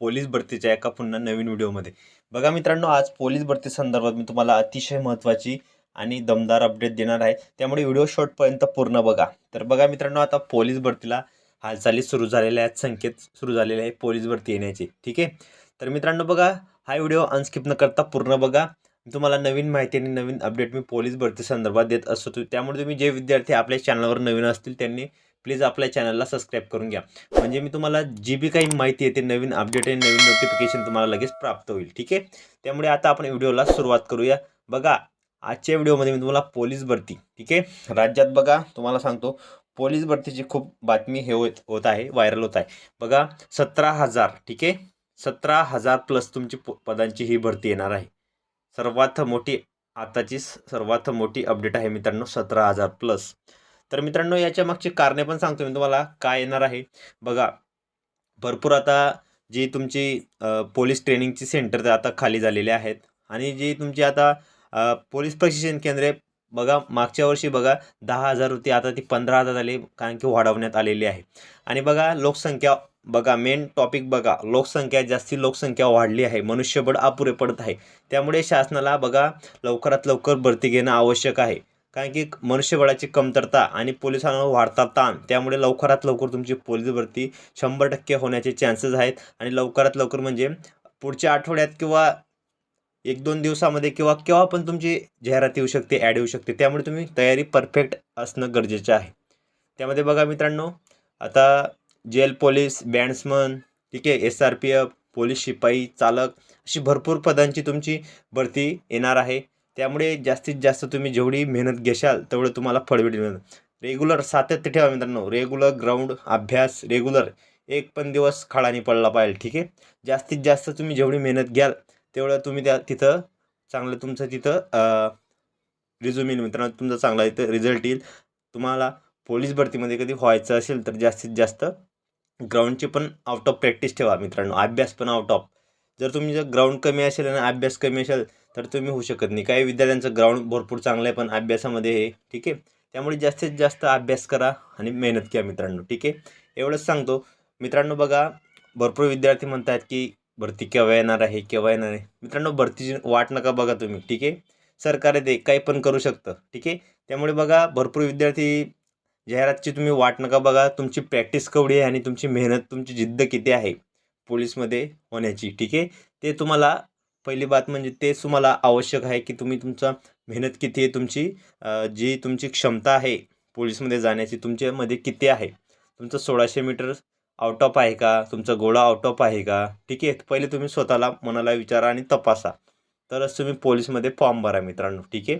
Police भरतीच्या एका पुन्हा नवीन व्हिडिओमध्ये. बघा मित्रांनो आज पोलीस भरती संदर्भात मी तुम्हाला अतिशय महत्त्वाची आणि दमदार अपडेट देणार आहे. त्यामुळे व्हिडिओ शॉर्टपर्यंत पूर्ण बघा. तर बघा मित्रांनो आता पोलीस भरतीला हालचाली सुरू झालेल्या आहेत संकेत सुरू झालेले आहे पोलीस भरती येण्याचे. ठीक आहे? तर मित्रांनो बघा हा व्हिडिओ अनस्किप न करता पूर्ण बघा. तुम्हाला नवीन माहिती आणि नवीन अपडेट मी पोलीस भरती संदर्भात देत असतो. त्यामुळे तुम्ही जे विद्यार्थी आपल्या चॅनलवर नवीन असतील त्यांनी प्लीज आपल्या चॅनलला सबस्क्राईब करून घ्या. म्हणजे मी तुम्हाला जी बी काही माहिती येते नवीन अपडेट आणि नवीन नोटिफिकेशन तुम्हाला लगेच प्राप्त होईल ठीक आहे? त्यामुळे आता आपण व्हिडिओला सुरुवात करूया. बघा आजच्या व्हिडिओमध्ये मी तुम्हाला पोलीस भरती ठीक आहे? राज्यात बघा तुम्हाला सांगतो पोलीस भरतीची खूप बातमी हे होत होत आहे व्हायरल होत आहे. बघा सतरा हजार ठीक आहे? सतरा हजार प्लस तुमची प- पदांची ही भरती येणार आहे. सर्वात मोठी आताची सर्वात मोठी अपडेट आहे मित्रांनो सतरा हजार प्लस तर मित्रांनो याच्या मागची कारणे पण सांगतो मी तुम्हाला. काय येणार आहे? बघा भरपूर आता जी तुमची पोलीस ट्रेनिंगची सेंटर आता खाली झालेली आहेत. आणि जी तुमची आता पोलीस प्रशिक्षण केंद्रे बघा मागच्या वर्षी बघा दहा हजार होती आता ती पंधरा हजार झाली कारण की वाढवण्यात आलेली आहे. आणि बघा लोकसंख्या बघा मेन टॉपिक बघा लोकसंख्या जास्ती लोकसंख्या वाढली आहे मनुष्यबळ अपुरे पडत आहे. त्यामुळे शासनाला बघा लवकरात लवकर भरती घेणं आवश्यक आहे. कारण की मनुष्यबळाची कमतरता आणि पोलिसांवर वाढता ताण त्यामुळे लवकरात लवकर तुमची पोलीस भरती शंभर टक्के होण्याचे चान्सेस आहेत. आणि लवकरात लवकर म्हणजे पुढच्या आठवड्यात किंवा एक दोन दिवसामध्ये किंवा केव्हा पण तुमची जाहिरात येऊ शकते ॲड येऊ शकते त्यामुळे तुम्ही तयारी परफेक्ट असणं गरजेचं आहे. त्यामध्ये बघा मित्रांनो आता जेल पोलीस बँड्समन ठीक आहे S R P F police शिपाई चालक अशी भरपूर पदांची तुमची भरती येणार आहे. त्यामुळे जास्तीत जास्त तुम्ही जेवढी मेहनत घेशाल तेवढं तुम्हाला फळ भेटेल. रेग्युलर सातत्य ठेवा मित्रांनो. रेग्युलर ग्राउंड अभ्यास रेग्युलर एक पण दिवस खाळानी पडला पाहिजे ठीक आहे? जास्तीत जास्त तुम्ही जेवढी मेहनत घ्याल तेवढं तुम्ही त्या तिथं चांगलं तुमचं तिथं रिझ्यूम येईल. मित्रांनो तुमचा चांगला इथं रिझल्ट येईल. तुम्हाला पोलीस भरतीमध्ये कधी व्हायचं असेल तर जास्तीत जास्त ग्राउंडची पण आउट ऑफ प्रॅक्टिस ठेवा मित्रांनो. अभ्यास पण आउट ऑफ जर तुम्ही जर ग्राउंड कमी असेल आणि अभ्यास कमी असेल तर तुम्ही होऊ शकत नाही. काही विद्यार्थ्यांचं ग्राउंड भरपूर चांगलं आहे पण अभ्यासामध्ये हे ठीक आहे. त्यामुळे जास्तीत जास्त अभ्यास करा आणि मेहनत घ्या मित्रांनो ठीक आहे? एवढंच सांगतो. मित्रांनो बघा भरपूर विद्यार्थी म्हणतात की भरती केव्हा येणार आहे केव्हा येणार आहे? मित्रांनो भरतीची वाट नका बघा तुम्ही ठीक आहे? सरकार आहे ते काही पण करू शकतं ठीक आहे? त्यामुळे बघा भरपूर विद्यार्थी जाहिरातची तुम्ही वाट नका बघा. तुमची प्रॅक्टिस केवढी आहे आणि तुमची मेहनत तुमची जिद्द किती आहे? पोलीसमध्ये होण्याची ठीक आहे? ते तुम्हाला पहिली बात म्हणजे तेच तुम्हाला आवश्यक आहे की तुम्ही तुमचा मेहनत किती आहे तुमची जी तुमची क्षमता आहे पोलीसमध्ये जाण्याची तुमच्यामध्ये किती आहे? तुमचं सोळाशे मीटर आउट ऑफ आहे का? तुमचा गोळा आउट ऑफ आहे का? ठीक आहे पहिले तुम्ही स्वतःला मनाला विचारा आणि तपासा. तरच तुम्ही पोलीसमध्ये फॉर्म भरा मित्रांनो ठीक आहे?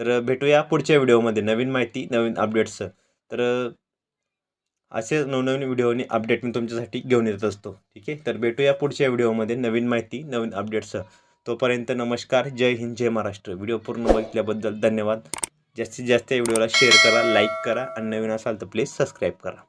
तर भेटूया पुढच्या व्हिडिओमध्ये नवीन माहिती नवीन अपडेट्स तर असे नवनवीन व्हिडिओनी अपडेट मी तुमच्यासाठी घेऊन येत असतो ठीक आहे? तर भेटूया पुढच्या व्हिडिओमध्ये नवीन माहिती नवीन अपडेट्स तोपर्यंत नमस्कार जय हिंद जय महाराष्ट्र. व्हिडिओ पूर्ण बघितल्याबद्दल धन्यवाद. जास्तीत जास्त या व्हिडिओला शेअर करा लाईक करा आणि नवीन असाल तर प्लीज सबस्क्राईब करा.